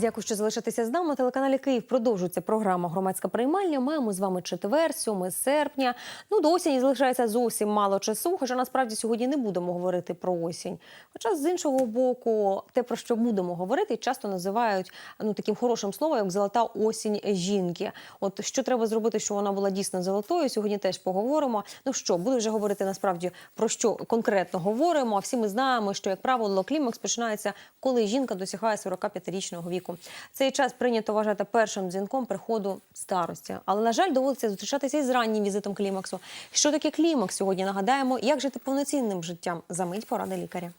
Дякую, що залишитеся з нами. На телеканалі Київ продовжується програма Громадська приймальня. Маємо з вами четвер, 7 серпня. Ну до осені залишається зовсім мало часу. Хоча насправді сьогодні не будемо говорити про осінь. Хоча з іншого боку, те про що будемо говорити, часто називають ну таким хорошим словом, як золота осінь жінки. От що треба зробити, щоб вона була дійсно золотою. Сьогодні теж поговоримо. Ну що, буду вже говорити насправді про що конкретно говоримо. А Всі ми знаємо, що як правило клімакс починається, коли жінка досягає 45-річного віку. Цей час прийнято вважати першим дзвінком приходу старості. Але на жаль, доводиться зустрічатися із раннім візитом клімаксу. Що таке клімакс сьогодні? Нагадаємо, як жити повноцінним життям. Замить поради лікаря.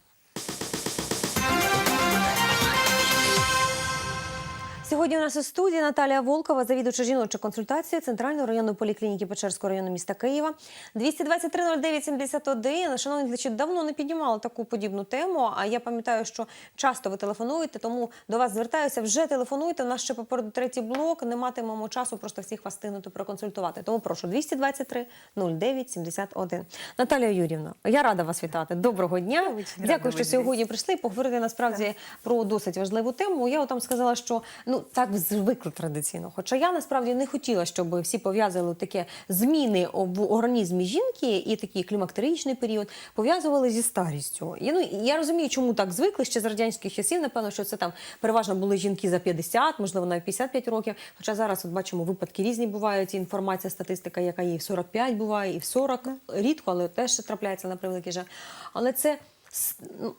Сьогодні у нас у студії Наталія Волкова, завідувача жіночої консультації Центральної районної поліклініки Печерського району міста Києва. 223-09-71. Шановні глядачі, давно не піднімали таку подібну тему. А я пам'ятаю, що часто ви телефонуєте, тому до вас звертаюся. Вже телефонуйте. У нас ще попереду третій блок. Не матимемо часу просто всіх вас стигнути проконсультувати. Тому прошу 223-09-71. Наталія Юрівна, я рада вас вітати. Доброго дня. Дякую, що сьогодні прийшли поговорити насправді про досить важливу тему. Я там сказала, що ну так звикли традиційно. Хоча я насправді не хотіла, щоб всі пов'язували таке зміни в організмі жінки і такий клімактеричний період пов'язували зі старістю. І, ну, я розумію, чому так звикли ще з радянських часів. Напевно, що це там переважно були жінки за 50, можливо, навіть 55 років. Хоча зараз от бачимо, випадки різні бувають. і Інформація, статистика, яка є в 45 буває, і в 40. рідко, але теж трапляється на превеликий жаль. Але це ну,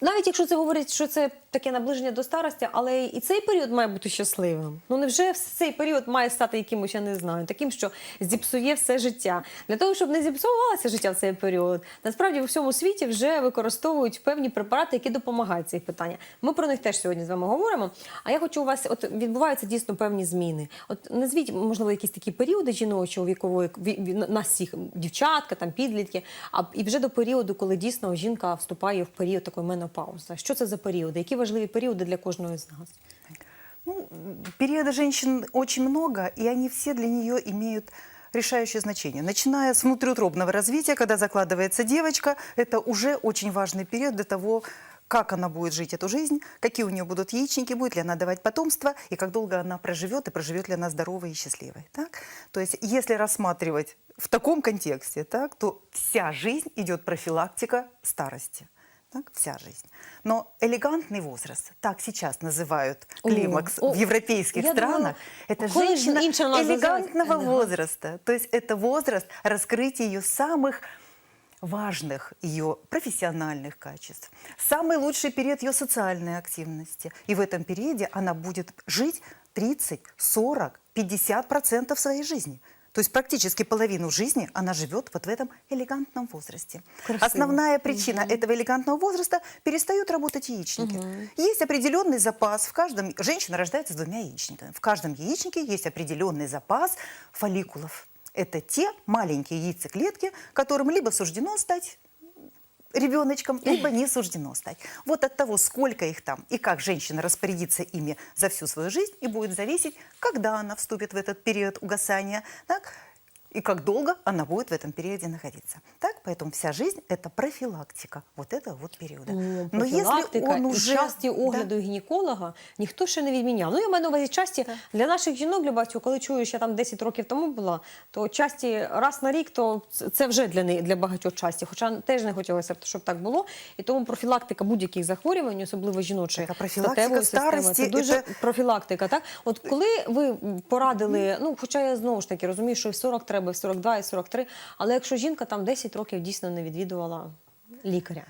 навіть якщо це говорить, що це таке наближення до старості, але і цей період має бути щасливим. Ну невже цей період має стати якимось, я не знаю, таким, що зіпсує все життя. Для того, щоб не зіпсувалося життя в цей період, насправді у всьому світі вже використовують певні препарати, які допомагають цих питання. Ми про них теж сьогодні з вами говоримо. А я хочу у вас, от відбуваються дійсно певні зміни. От назвіть, можливо, якісь такі періоди жіночого вікової ві- ві- нас всіх дівчатка, там підлітки, а і вже до періоду, коли дійсно жінка вступає в період такої менопаузи. Що це за періоди? Які важливі періоди для кожної з нас? Ну, периода женщин очень много, и они все для нее имеют решающее значение. Начиная с внутриутробного развития, когда закладывается девочка, это уже очень важный период для того, как она будет жить эту жизнь, какие у нее будут яичники, будет ли она давать потомство, и как долго она проживет, и проживет ли она здоровой и счастливой. Так? То есть, если рассматривать в таком контексте, так, то вся жизнь идет профилактика старости. Так, вся жизнь. Но элегантный возраст, так сейчас называют О, климакс о, в европейских я странах, думала, это женщина элегантного називають? возраста. То есть это возраст раскрытия ее самых важных ее профессиональных качеств. Самый лучший период ее социальной активности. И в этом периоде она будет жить 30, 40, 50 процентов своей жизни. То есть практически половину жизни она живет вот в этом элегантном возрасте. Красиво. Основная причина этого элегантного возраста – перестают работать яичники. Есть определенный запас. В каждом женщина рождается с двумя яичниками. В каждом яичнике есть определенный запас фолликулов. Это те маленькие яйцеклетки, которым либо суждено стать ребеночком, либо не суждено стать. Вот от того, сколько их там и как женщина распорядится ими за всю свою жизнь, и будет зависеть, когда она вступит в этот период угасания, так, и как долго она будет в этом периоде находиться. Так, поэтому вся жизнь – это профилактика вот этого вот периода. Ну, Но если профілактика он і уже... часті Да. огляду гінеколога ніхто ще не відміняв. Ну, я маю на увазі часті для наших жінок, для багатьох, коли чую, що я там 10 років тому була, то часті раз на рік, то це- це вже для, них- для багатьох часті. Хоча теж не хотілося, б, щоб так було. І тому профілактика будь-яких захворювань, особливо жіночої Так, а профілактика статевої системи, старості це дуже це- профілактика. Так, от коли ви порадили, ну хоча я знову ж таки розумію, що і в 40 треба, і в 42, і в 43, але якщо жінка там 10 років дійсно не відвідувала лікаря,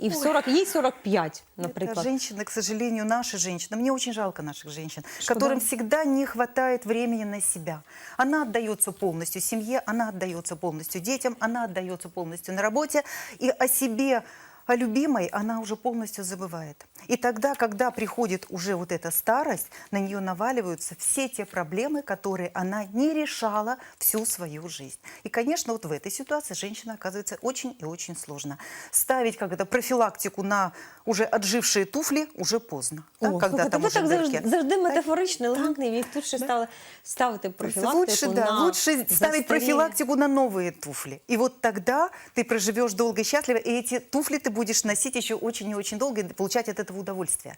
і в 40, їй 45, Это наприклад. женщины, к сожалению, наши женщины. Мне очень жалко наших женщин, Что, которым да? всегда не хватает времени на себя. Она отдается полностью семье, она отдается полностью детям, она отдается полностью на работе. И о себе, о любимой она уже полностью забывает. И тогда, когда приходит уже вот эта старость, на нее наваливаются все те проблемы, которые она не решала всю свою жизнь. И, конечно, вот в этой ситуации женщина оказывается очень и очень сложно. Ставить как это профилактику на уже отжившие туфли уже поздно. О, да, когда слухайте, там ви уже так завжди, дырки. завжди метафорично, елегантний вік. Тут ще стали ставити То есть профілактику лучше, да, на лучше ставить застарілі. профилактику на новые туфли. И вот тогда ты проживешь долго и счастливо, и эти туфли ты будешь носить еще очень и очень долго и получать от этого удовольствие.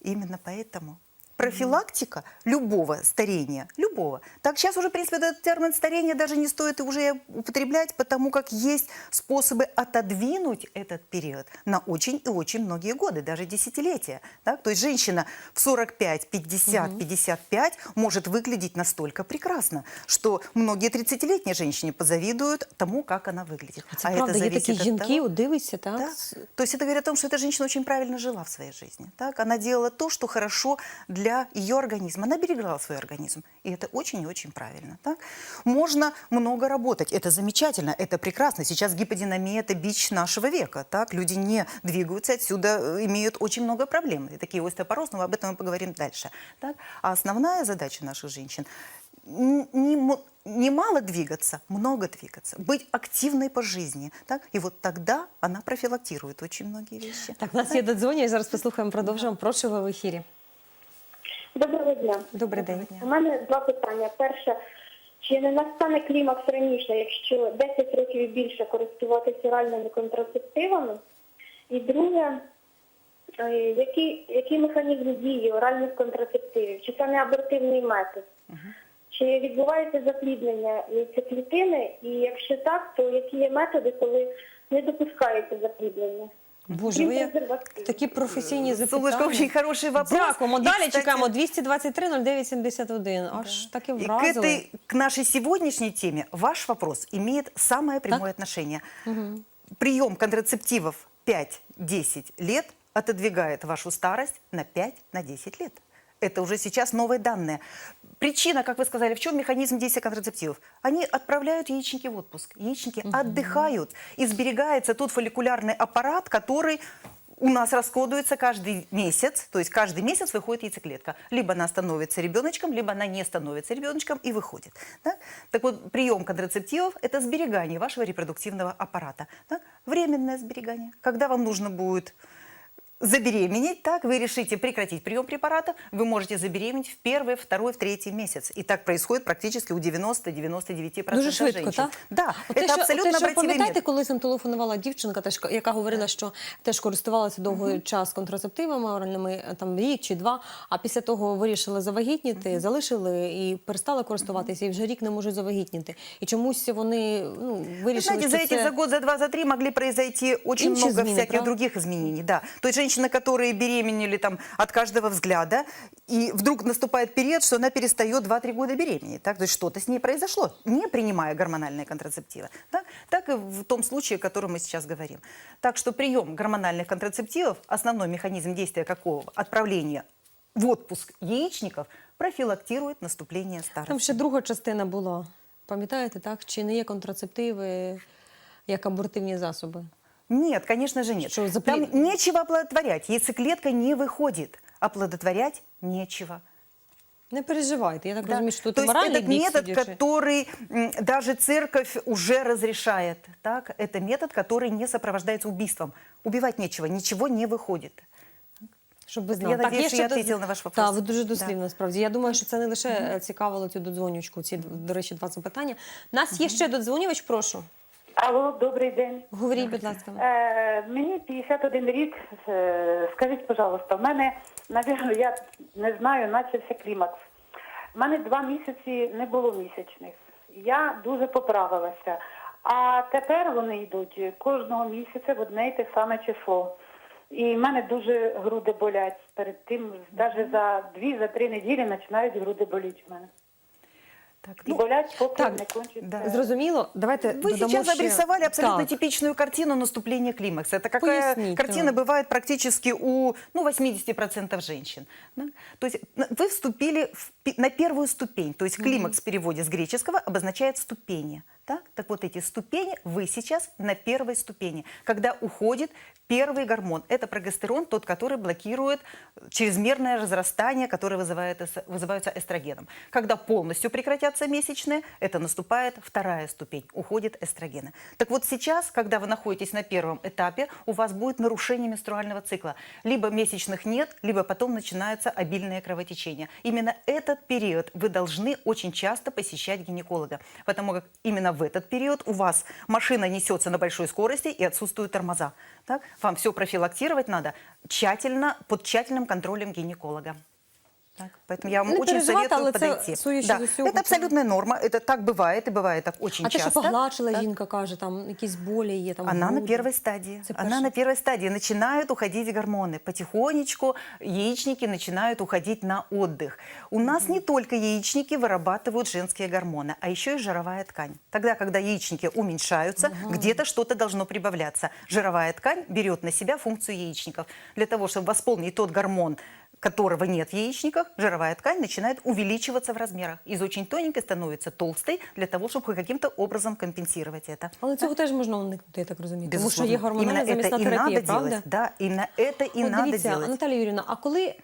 Именно поэтому профилактика любого старения, любого. Так сейчас уже, в принципе, этот термин старения даже не стоит и уже употреблять, потому как есть способы отодвинуть этот период на очень и очень многие годы, даже десятилетия. Так? То есть женщина в 45, 50, 55 может выглядеть настолько прекрасно, что многие 30-летние женщины позавидуют тому, как она выглядит. Це правда, є такі от жінки, того- от дивиться, так? да. То есть это говорит о том, что эта женщина очень правильно жила в своей жизни. Так? Она делала то, что хорошо для ее организма. Она берегла свой организм. И это очень и очень правильно. Так? Можно много работать. Это замечательно, это прекрасно. Сейчас гиподинамия – это бич нашего века. Так? Люди не двигаются, отсюда э, имеют очень много проблем. И такие остеопороз, но об этом мы поговорим дальше. Так? А основная задача наших женщин н- не, мо- не мало двигаться, много двигаться, быть активной по жизни. Так? И вот тогда она профилактирует очень многие вещи. Так, у нас є додзвонювач, зараз послухаємо, продовжуємо. Прошу ви в ефірі. Доброго дня. Добрий день. У мене два питання. Перше, чи не настане клімакс раніше, якщо 10 років і більше користуватися оральними контрацептивами? І друге, е, який, який механізм дії оральних контрацептивів? Чи це не абортивний метод? Чи відбувається запліднення яйцеклітини? І якщо так, то які є методи, коли не допускається запліднення? Боже, Крім ви є презервативів. такі професійні Солнышко, запитання. очень хороший вопрос. Дякуємо. И, Далі кстати, чекаємо 223 09 71. Аж таки И к, вразили. этой, к нашей сегодняшней теме ваш вопрос имеет самое прямое отношение. Прием контрацептивов 5-10 лет отодвигает вашу старость на 5-10 лет. Это уже сейчас новые данные. Причина, как вы сказали, в чем механизм действия контрацептивов? Они отправляют яичники в отпуск. Яичники отдыхают. И сберегается тот фолликулярный аппарат, который у нас расходуется каждый месяц, то есть каждый месяц выходит яйцеклетка. Либо она становится ребеночком, либо она не становится ребеночком и выходит. да. Так вот, прием контрацептивов – это сберегание вашего репродуктивного аппарата. да. Временное сберегание. Когда вам нужно будет забеременеть, так, вы решите прекратить прием препаратов, вы можете забеременеть в первый, второй, в третий месяц. И так происходит практически у 90-99% Дуже швидко, женщин. так? Да, От это те, що, абсолютно те, що, обратимый пам'ятаєте, метод. колись нам телефонувала дівчинка, теж, яка говорила, що теж користувалася довгий час контрацептивами оральними, е, там рік чи два, а після того вирішили завагітніти, залишили і перестали користуватися, і вже рік не можуть завагітніти. І чомусь вони ну, Вы вирішили, знаете, за що эти, це... за год, за два, за три могли произойти очень Инчи много измены, всяких правда? других изменений. Да. То есть женщины, которые беременели там, от каждого взгляда, и вдруг наступает период, что она перестает 2-3 года беременеть. Так? То есть что-то с ней произошло, не принимая гормональные контрацептивы. Так? так и в том случае, о котором мы сейчас говорим. Так что прием гормональных контрацептивов, основной механизм действия какого? Отправления в отпуск яичников профилактирует наступление старости. Там ще друга частина була. Пам'ятаєте, так? Чи не є контрацептиви як абортивні засоби? Нет, конечно же нет. Что, запле- Там нечего оплодотворять. Яйцеклетка не выходит. Оплодотворять нечего. Не переживайте. Я так Да. розумію, що тут То есть моральний этот бік метод, судячи. который м, даже церковь уже разрешает, так? это метод, который не сопровождается убийством. Убивать нечего, ничего не выходит. Щоб ви Я знали. надіюсь, є що ще я доз- відповіла на ваш вопрос. Так, ви дуже Да. дослівно, насправді. Я думаю, що це не лише е, цікавило цю додзвонючку, ці, до речі, два запитання. У нас є ще додзвонювач, прошу. Алло, добрий день. Говоріть, будь ласка. Е, мені 51 рік. Е, скажіть, пожалуйста, в мене, навірно, я не знаю, начався клімакс. У мене два місяці не було місячних. Я дуже поправилася. А тепер вони йдуть кожного місяця в одне й те саме число. І в мене дуже груди болять. Перед тим, навіть за дві, за неділі починають груди боліти в мене. Так, І ну, болять, поки так, не кончиться. да. Зрозуміло, давайте Вы додамо сейчас ще... обрисовали абсолютно Так. типичную картину наступления климакса. Это какая Поясните, картина бывает практически у ну, 80% женщин. да? То есть вы вступили в на первую ступень. То есть климакс в переводе с греческого обозначает ступени. Так? так вот эти ступени, вы сейчас на первой ступени, когда уходит первый гормон. Это прогестерон, тот, который блокирует чрезмерное разрастание, которое вызывает, вызывается эстрогеном. Когда полностью прекратятся месячные, это наступает вторая ступень, уходит эстрогены. Так вот сейчас, когда вы находитесь на первом этапе, у вас будет нарушение менструального цикла. Либо месячных нет, либо потом начинается обильное кровотечение. Именно этот период вы должны очень часто посещать гинеколога, потому как именно в этот период у вас машина несется на большой скорости и отсутствуют тормоза. Так? Вам все профилактировать надо тщательно, под тщательным контролем гинеколога. Так, поэтому я вам Не очень переживайте, советую але це, подойти. судячи Да, з усього, это це- абсолютная норма. Это так бывает, и бывает так очень А те, що часто. поглачила Так. жінка, каже, там якісь болі є, там Она на груди. первой стадии. Это Она перший- на первой стадии. Начинают уходить гормоны. Потихонечку яичники начинают уходить на отдых. У нас не только яичники вырабатывают женские гормоны, а еще и жировая ткань. Тогда, когда яичники уменьшаются, где-то что-то должно прибавляться. Жировая ткань берет на себя функцию яичников. Для того, чтобы восполнить тот гормон, которого нет в яичниках, жировая ткань начинает увеличиваться в размерах. Из очень тоненькой становится толстой для того, чтобы хоть каким-то образом компенсировать это. Але цього теж можна уникнути, я так розумію. Тому що Безусловно. є гормональна Именно замісна это и терапія, надо правда? делать. Да, именно это и От надо дивіться, делать. Наталія Юрівна, а коли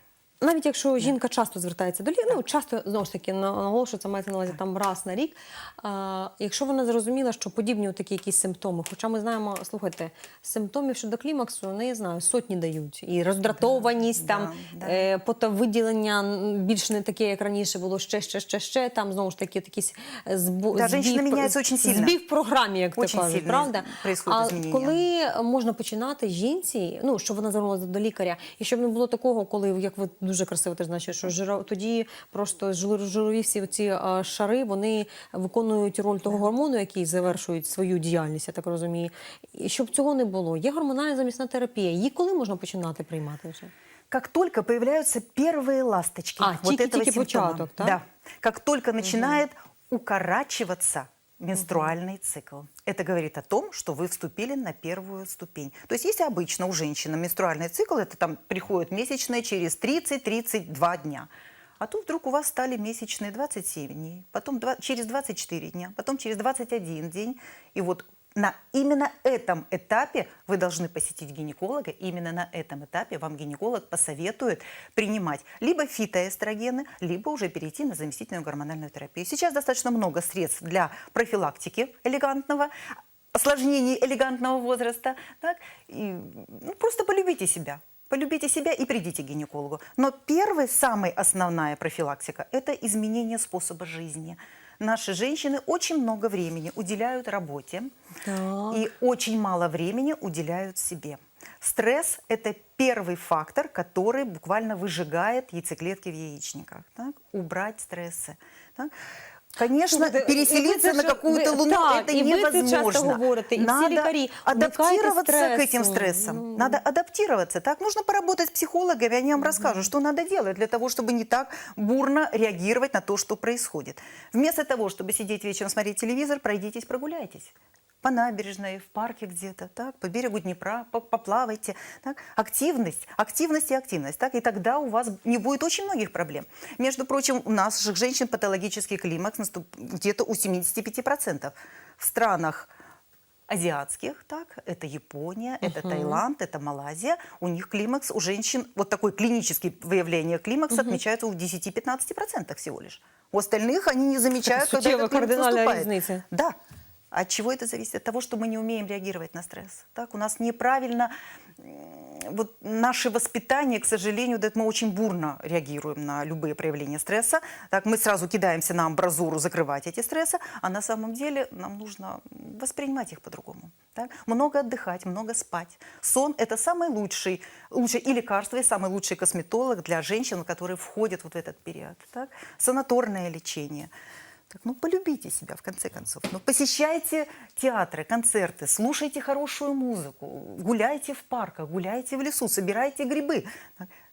навіть якщо жінка часто звертається до лікаря, ну часто знову ж таки на- наголошую, це мається на увазі там раз на рік. А, якщо вона зрозуміла, що подібні такі якісь симптоми, хоча ми знаємо, слухайте, симптомів щодо клімаксу, не я знаю, сотні дають. І роздратованість, Да, там да. е, потовиділення більш не таке, як раніше було, ще, ще, ще, ще. Там знову ж таки якісь збу... Да, збій- меняется очень сильно. збій в програмі, як то кажуть, правда? а коли можна починати жінці, ну щоб вона звернулася до лікаря, і щоб не було такого, коли як ви дуже красиво теж значить, що жиро, тоді просто жир- жирові всі оці а, шари вони виконують роль того гормону, який завершують свою діяльність, я так розумію. І щоб цього не було, є гормональна замісна терапія. Її коли можна починати приймати вже? Как только появляются первые ласточки А, вот тики-тики симптома, початок, да? да, как только начинает укорачиваться менструальный цикл. Это говорит о том, что вы вступили на первую ступень. То есть если обычно у женщины менструальный цикл, это там приходит месячные через 30-32 дня. А тут вдруг у вас стали месячные 27 дней, потом два- через 24 дня, потом через 21 день. И вот на именно этом этапе вы должны посетить гинеколога. Именно на этом этапе вам гинеколог посоветует принимать либо фитоэстрогены, либо уже перейти на заместительную гормональную терапию. Сейчас достаточно много средств для профилактики элегантного осложнений элегантного возраста. Так? И, ну, просто полюбите себя. Полюбите себя и придите к гинекологу. Но первая, самая основная профилактика – это изменение способа жизни. Наши женщины очень много времени уделяют работе Так. и очень мало времени уделяют себе. Стресс – это первый фактор, который буквально выжигает яйцеклетки в яичниках. Так? Убрать стрессы. так? Конечно, Слухайте, і ви переселиться це на ж- какую-то ви- луну так, это і ви це невозможно. часто говорите, і всі Надо лікарі, адаптироваться уникайте к этим стресу. стрессам. Ну. Надо адаптироваться. Так нужно поработать с психологами, они вам расскажут, что надо делать для того, чтобы не так бурно реагировать на то, что происходит. Вместо того, чтобы сидеть вечером смотреть телевизор, пройдитесь, прогуляйтесь. По набережной, в парке где-то, так, по берегу Днепра, по- поплавайте. Так. Активность, активность и активность. Так, и тогда у вас не будет очень многих проблем. Между прочим, у наших женщин патологический климакс где-то у 75%. В странах азиатских, так, это Япония, это Таиланд, это Малайзия, у них климакс, у женщин, вот такой клинический выявление климакса отмечается у 10-15% всего лишь. У остальных они не замечают, когда суттєва этот климакс наступает. різниця. Да. От чего это зависит? От того, что мы не умеем реагировать на стресс. Так, у нас неправильно вот наше воспитание, к сожалению, дает, мы очень бурно реагируем на любые проявления стресса. Так, мы сразу кидаемся на амбразуру закрывать эти стрессы, а на самом деле нам нужно воспринимать их по-другому. Так? Много отдыхать, много спать. Сон – это самый лучший, лучший и лекарство, и самый лучший косметолог для женщин, которые входят вот в этот период. Так? Санаторное лечение. Так, ну, полюбите себя, в конце концов. Ну, посещайте театры, концерты, слушайте хорошую музыку, гуляйте в парках, гуляйте в лесу, собирайте грибы.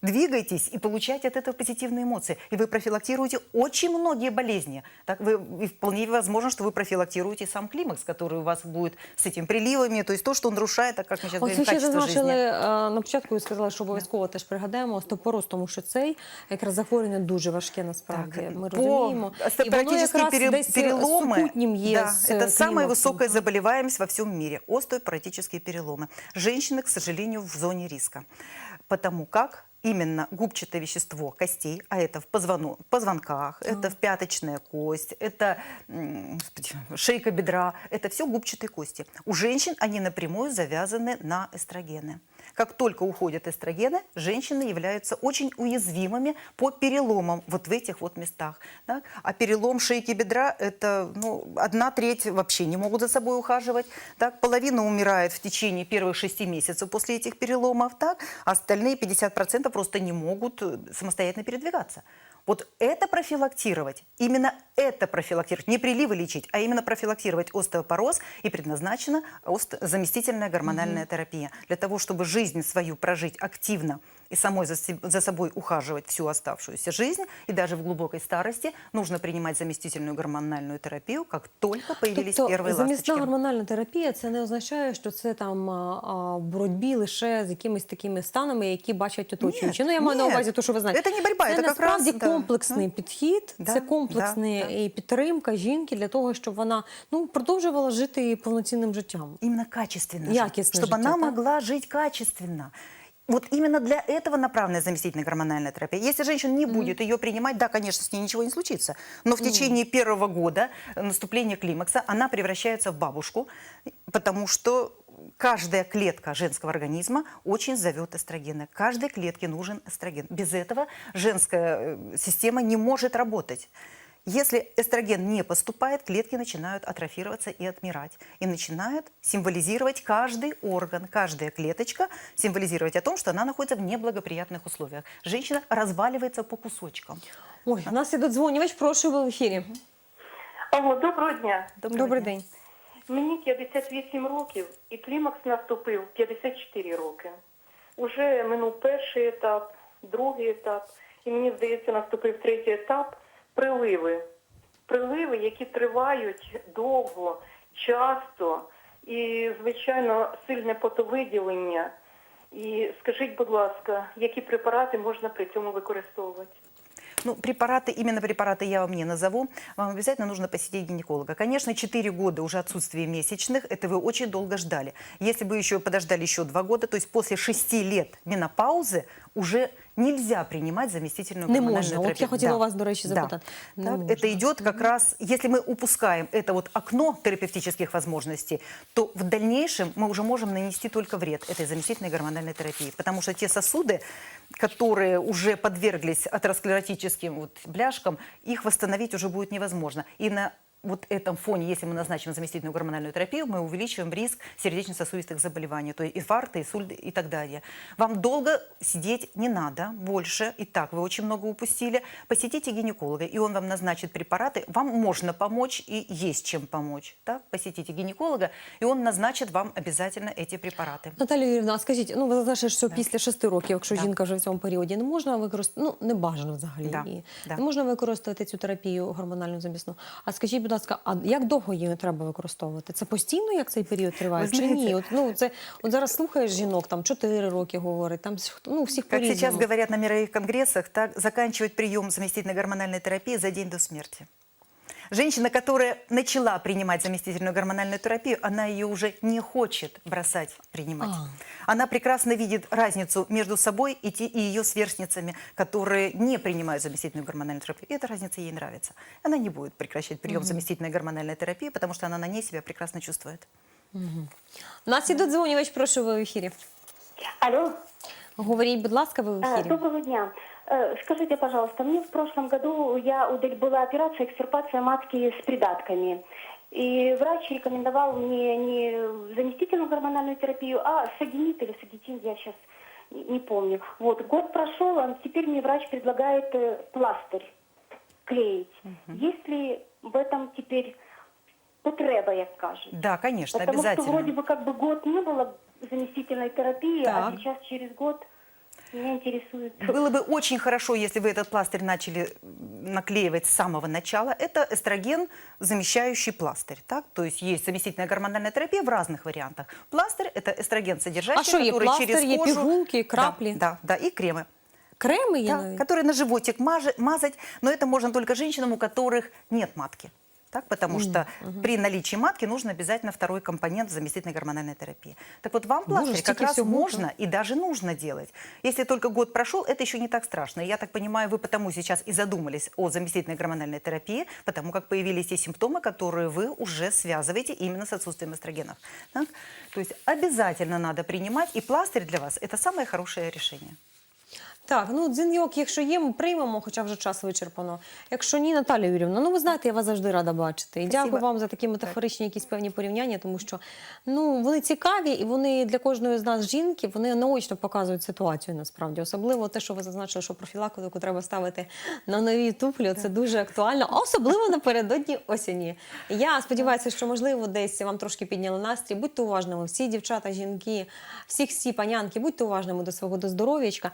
Так, Двигайтесь и получайте от этого позитивные эмоции. И вы профилактируете очень многие болезни. Так, вы, и вполне возможно, что вы профилактируете сам климакс, который у вас будет с этими приливами, то есть то, что он нарушает, так как мы сейчас Ось говорим, ви ще качество зазначили жизни. е, на початку і сказали, що обов'язково теж пригадаємо остеопороз, тому що цей якраз захворювання дуже важке насправді. Так, Ми по розуміємо. І воно остеопоротические якраз пере- десь переломы, супутнім є да, з это е, самая клімаксом, высокая так. заболеваемость во всем мире. Остеопоротические переломы. Женщины, к сожалению, в зоне риска. Потому как именно губчатое вещество костей, а это в позвону- позвонках, это в пяточная кость, это господи, шейка бедра, это все губчатые кости. У женщин они напрямую завязаны на эстрогены. Как только уходят эстрогены, женщины являются очень уязвимыми по переломам вот в этих вот местах. да. А перелом шейки бедра – это ну, одна треть вообще не могут за собой ухаживать. Так. Половина умирает в течение первых шести месяцев после этих переломов, так. а остальные 50% просто не могут э, самостоятельно передвигаться. Вот это профилактировать, именно это профилактировать, не приливы лечить, а именно профилактировать остеопороз и предназначена ост- заместительная гормональная терапия. Для того, чтобы жизнь свою прожить активно и самой за, себ- за собой ухаживать всю оставшуюся жизнь, и даже в глубокой старости нужно принимать заместительную гормональную терапию, как только появились тобто, первые замісна ласточки. гормональна терапія це не означає, що це там а, а, в боротьбі лише з якимись такими станами, які бачать оточуючі. Ні, ну я маю на ні. увазі, то що ви знаєте. Це не боротьба, це це якраз, насправді да. комплексний Ну. підхід, Да, це комплексний да, да. і підтримка жінки для того, щоб вона ну продовжувала жити повноцінним життям. Именно качественно. жить, Якостно Чтобы жить, она да? могла жить качественно. Вот именно для этого направлена заместительная гормональная терапия. Если женщина не будет ее принимать, да, конечно, с ней ничего не случится. Но в течение первого года э, наступления климакса она превращается в бабушку, потому что каждая клетка женского организма очень зовет эстрогены. Каждой клетке нужен эстроген. Без этого женская э, система не может работать. Если эстроген не поступает, клетки начинают атрофироваться и отмирать. И начинают символизировать каждый орган, каждая клеточка, символизировать о том, что она находится в неблагоприятных условиях. Женщина разваливается по кусочкам. Ой, у нас є додзвонювач, прошу ви в ефірі. Алло, доброго дня. Добрий день. Мені 58 років і клімакс наступив 54 роки. Уже минув перший етап, другий етап, і мені здається, наступив третій етап приливи. Приливи, які тривають довго, часто і, звичайно, сильне потовиділення. І скажіть, будь ласка, які препарати можна при цьому використовувати? Ну, препараты, именно препараты я вам не назову. Вам обязательно нужно посетить гинеколога. Конечно, 4 года уже отсутствия месячных, это вы очень долго ждали. Если бы еще подождали еще 2 года, то есть после 6 лет менопаузы уже нельзя принимать заместительную Не можно. Вот терапию. я хотела вас, до речи, Да. запытать. Не Так, можно. это идет как раз, если мы упускаем это вот окно терапевтических возможностей, то в дальнейшем мы уже можем нанести только вред этой заместительной гормональной терапии. Потому что те сосуды, которые уже подверглись атеросклеротическим вот бляшкам, их восстановить уже будет невозможно. И на вот этом фоне, если мы назначим заместительную гормональную терапию, мы увеличиваем риск сердечно-сосудистых заболеваний, то есть инфаркта, инсульта и так далее. Вам долго сидеть не надо, больше, и так вы очень много упустили. Посетите гинеколога, и он вам назначит препараты. Вам можно помочь, и есть чем помочь. Так? Посетите гинеколога, и он назначит вам обязательно эти препараты. Наталія Юрівна, а скажіть, ну ви зазначили, що після шести років, якщо Да. жінка вже в цьому періоді, не можна використовувати, ну не бажано взагалі Да, її. да. Не можна використовувати цю терапію гормональну замісну. А скажіть, будь ласка, а як довго її треба використовувати? Це постійно, як цей період триває? Ви Чи ні? От, ну це от зараз слухаєш жінок, там 4 роки говорить, там ну всіх Как сейчас зараз говорять говорят на мировых конгрессах, так заканчивать прием замістительної гормональной терапії за день до смерти. Женщина, которая начала принимать заместительную гормональную терапию, она ее уже не хочет бросать принимать. А. Она прекрасно видит разницу между собой и, те- и ее сверстницами, которые не принимают заместительную гормональную терапию. И эта разница ей нравится. Она не будет прекращать прием заместительной гормональной терапии, потому что она на ней себя прекрасно чувствует. У нас є додзвонювач, прошу ви в ефірі. Алло, Говоріть, будь ласка, ви в э, ефірі. доброго дня. Э, Скажите, пожалуйста, мне в прошлом году я была операция экстирпация матки с придатками. И врач рекомендовал мне не заместительную гормональную терапию, а сагенит или сагетин, я сейчас не помню. Вот, год прошел, а теперь мне врач предлагает э, пластырь клеить. Есть ли в этом теперь потреба, як кажуть? Да, конечно, Потому обязательно. что вроде бы как бы год не было заместительной терапии, Так. а сейчас через год меня интересует. Было бы очень хорошо, если вы этот пластырь начали наклеивать с самого начала. Это эстроген, замещающий пластырь. Так? То есть есть заместительная гормональная терапия в разных вариантах. Пластырь – это эстроген содержащий, А что, который пластырь, через кожу... пигулки, Да, крапли? Да, да, и кремы. Креми є Да, навіть? которые на животик мазать, но это можно только женщинам, у которых нет матки. Так, потому что при наличии матки нужен обязательно второй компонент заместительной гормональной терапии. Так вот, вам пластырь как раз можно и даже нужно делать. Если только год прошел, это еще не так страшно. Я так понимаю, вы потому сейчас и задумались о заместительной гормональной терапии, потому как появились те симптомы, которые вы уже связываете именно с отсутствием эстрогенов. Так? То есть обязательно надо принимать, и пластырь для вас – это самое хорошее решение. Так, ну дзвінок, якщо є, ми приймемо, хоча вже час вичерпано. Якщо ні, Наталія Юрівна, ну ви знаєте, я вас завжди рада бачити. І Спасибо. дякую вам за такі метафоричні якісь певні порівняння, тому що ну вони цікаві і вони для кожної з нас жінки вони наочно показують ситуацію насправді. Особливо те, що ви зазначили, що профілактику треба ставити на нові туфлі. Це дуже актуально, особливо напередодні осені. Я сподіваюся, що можливо десь вам трошки підняли настрій. Будьте уважними, всі дівчата, жінки, всіх всі панянки, будьте уважними до свого до здоров'ячка.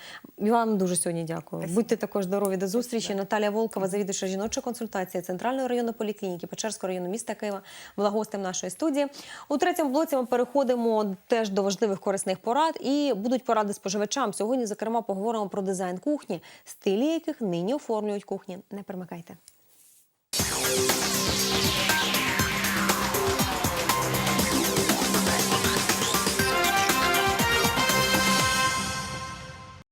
Вам дуже сьогодні дякую. Будьте також здорові до зустрічі. Наталія Волкова, завідувача жіночої консультації Центральної районної поліклініки Печерського району міста Києва, була гостем нашої студії. У третьому блоці ми переходимо теж до важливих корисних порад і будуть поради споживачам. Сьогодні, зокрема, поговоримо про дизайн кухні, стилі яких нині оформлюють кухні. Не перемикайте.